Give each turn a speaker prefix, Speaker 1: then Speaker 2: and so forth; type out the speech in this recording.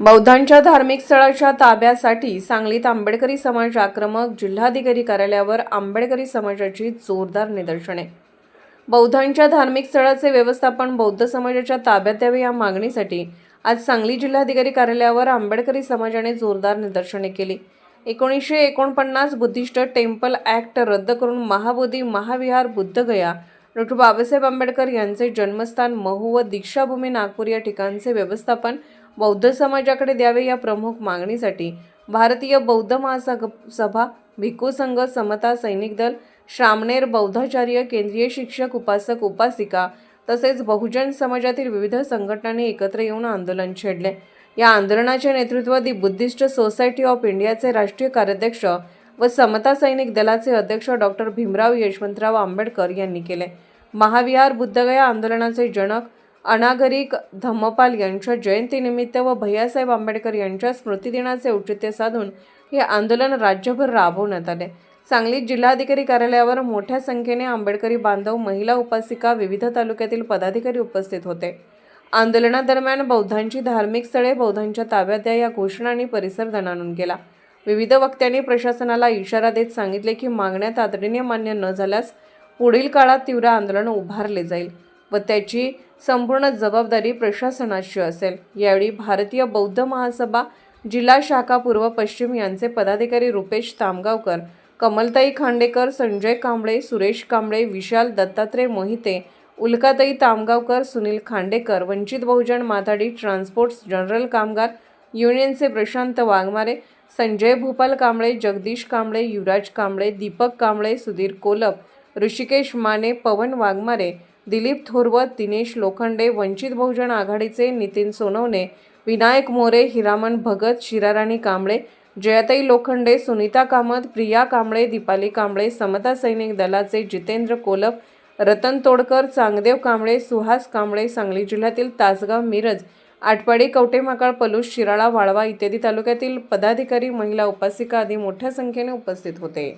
Speaker 1: बौद्धांच्या धार्मिक स्थळाच्या ताब्यासाठी सांगलीत आंबेडकरी समाज आक्रमक जिल्हाधिकारी कार्यालयावर आंबेडकरी समाजाची जोरदार निदर्शने. बौद्धांच्या धार्मिक स्थळाचे व्यवस्थापन बौद्ध समाजाच्या ताब्यात द्यावे या मागणीसाठी आज सांगली जिल्हाधिकारी कार्यालयावर आंबेडकरी समाजाने जोरदार निदर्शने केली. एकोणीसशे एकोणपन्नास बुद्धिस्ट टेम्पल ॲक्ट रद्द करून महाबोधी महाविहार बुद्धगया डॉक्टर बाबासाहेब आंबेडकर यांचे जन्मस्थान महू व दीक्षाभूमी नागपूर या ठिकाणचे व्यवस्थापन बौद्ध समाजाकडे द्यावे या प्रमुख मागणीसाठी भारतीय बौद्ध महासभा भिक्खू संघ समता सैनिक दल श्रामणेर बौद्धाचार्य केंद्रीय शिक्षक उपासक उपासिका तसेच बहुजन समाजातील विविध संघटनांनी एकत्र येऊन आंदोलन छेडले. या आंदोलनाचे नेतृत्व दी बुद्धिस्ट सोसायटी ऑफ इंडियाचे राष्ट्रीय कार्याध्यक्ष व समता सैनिक दलाचे अध्यक्ष डॉक्टर भीमराव यशवंतराव आंबेडकर यांनी केले. महाविहार बुद्धगया आंदोलनाचे जनक अनागरिक धम्मपाल यांच्या जयंतीनिमित्त व भैयासाहेब आंबेडकर यांच्या स्मृतिदिनाचे औचित्य साधून हे आंदोलन राज्यभर राबवण्यात आले. सांगलीत जिल्हाधिकारी कार्यालयावर मोठ्या संख्येने आंबेडकरी बांधव महिला उपासिका विविध तालुक्यातील पदाधिकारी उपस्थित होते. आंदोलनादरम्यान बौद्धांची धार्मिक स्थळे बौद्धांच्या ताब्यात द्या या घोषणांनी परिसर दणाणून गेला विविध वक्त्यांनी प्रशासनाला इशारा देत सांगितले की मागण्या तातडीने मान्य न झाल्यास पुढील काळात तीव्र आंदोलन उभारले जाईल व त्याची संपूर्ण जबाबदारी प्रशासनाची असेल. यावेळी भारतीय बौद्ध महासभा जिल्हा शाखा पूर्व पश्चिम यांचे पदाधिकारी रुपेश तामगावकर कमलताई खांडेकर संजय कांबळे सुरेश कांबळे विशाल दत्तात्रय मोहिते उल्काताई तामगावकर सुनील खांडेकर वंचित बहुजन माथाडी ट्रान्सपोर्ट्स जनरल कामगार युनियनचे प्रशांत वाघमारे संजय भूपाल कांबळे जगदीश कांबळे युवराज कांबळे दीपक कांबळे सुधीर कोलप ऋषिकेश माने पवन वाघमारे दिलीप थोरवत दिनेश लोखंडे वंचित बहुजन आघाडीचे नितीन सोनवणे विनायक मोरे हिरामन भगत शिराराणी कांबळे जयाताई लोखंडे सुनीता कामत प्रिया कांबळे दीपाली कांबळे समता सैनिक दलाचे जितेंद्र कोलप रतन तोडकर चांगदेव कांबळे सुहास कांबळे सांगली जिल्ह्यातील तासगाव मिरज आटपाडी कवटेमाकाळ पलूस शिराळा वाळवा इत्यादी तालुक्यातील पदाधिकारी महिला उपासिका आदी मोठ्या संख्येने उपस्थित होते.